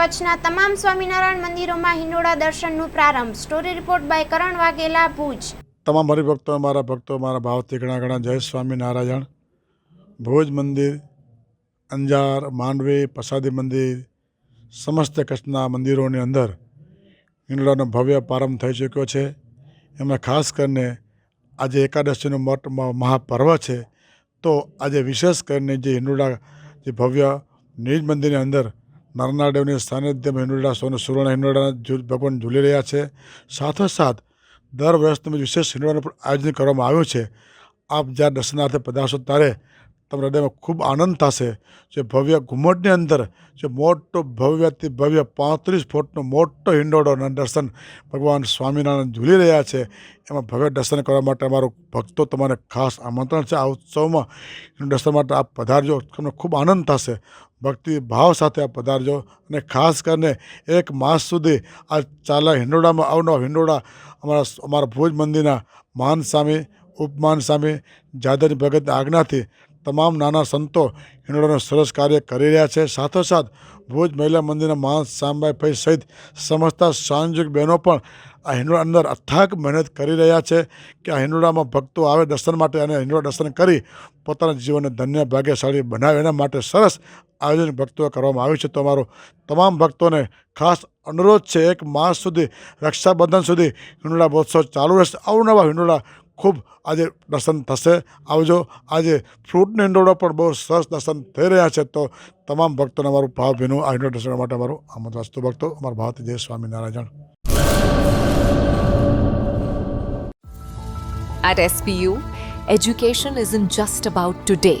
કચ્છના તમામ સ્વામિનારાયણ મંદિરોમાં હિંડોળા દર્શનનું પ્રારંભ. Story report by Karan Vaghela, Bhuj. તમામ હરિભક્તો, મારા ભક્તો, મારા ભાવથી ઘણા ઘણા જય સ્વામિનારાયણ. ભુજ મંદિર, અંજાર, માંડવી, પ્રસાદી મંદિર, સમસ્ત કચ્છના મંદિરોની અંદર હિંડોળાનો ભવ્ય પ્રારંભ થઈ ચૂક્યો છે. એમાં ખાસ કરીને આજે એકાદશીનું મહાપર્વ છે. તો આજે વિશેષ કરીને જે હિંડોળા, જે ભવ્ય નિજ મંદિરની અંદર નરના દેવની સાનિધ્યમાં હિંડોળા સોનું સુવર્ણ હિંડોળા ઝૂલ- ભગવાન ઝૂલી રહ્યા છે. સાથોસાથ દર વર્ષ તમે વિશેષ હિંડોળાનું પણ આયોજન કરવામાં આવ્યું છે. આપ જ્યારે દર્શનાર્થે પધારશો ત્યારે તમને હૃદયમાં ખૂબ આનંદ થશે. જે ભવ્ય ઘુમ્મટની અંદર, જે મોટો ભવ્યથી ભવ્ય પાંત્રીસ ફૂટનો મોટો હિંડોળોના દર્શન ભગવાન સ્વામિનારાયણ ઝૂલી રહ્યા છે. એમાં ભવ્ય દર્શન કરવા માટે અમારું ભક્તો તમારે ખાસ આમંત્રણ છે. આ ઉત્સવમાં દર્શન માટે આપ પધારજો. તમને ખૂબ આનંદ થશે. ભક્તિ ભાવ સાથે આપ પધારજો. અને ખાસ કરીને એક માસ સુધી આ ચાલા હિંડોળામાં આવનો હિંડોળા અમારા અમારા ભુજ મંદિરના માન સ્વામી, ઉપમાન સ્વામી જાદર ભગતની આજ્ઞાથી તમામ નાના સંતો હિંડોળાનું સરસ કાર્ય કરી રહ્યા છે. સાથોસાથ ભુજ મહિલા મંદિરના મહાન ભાઈ સહિત સમસ્ત સાંજુક બહેનો પણ આ હિંડોળા અંદર અથાગ મહેનત કરી રહ્યા છે કે આ હિંડોળામાં ભક્તો આવે દર્શન માટે અને હિંડોળા દર્શન કરી પોતાના જીવનને ધન્ય ભાગ્યશાળી બનાવે. એના માટે સરસ આયોજન ભક્તો કરવામાં આવ્યું છે. તો અમારો તમામ ભક્તોને ખાસ અનુરોધ છે એક માસ સુધી રક્ષાબંધન સુધી હિંડોળા મહોત્સવ ચાલુ રહેશે. અવનવા હિંડોળા ખૂબ આજે દર્શન થશે. આવજો. આજે ફ્રૂટનો હિંડોળો પણ બહુ સરસ દર્શન થઈ રહ્યા છે. તો તમામ ભક્તોને અમારું ભાવભીનું આ હિંડોળા દર્શન માટે અમારું આમંત્રણ વસ્તુ ભક્તો અમારા ભારત જય Swaminarayan. At SPU, education isn't just about today,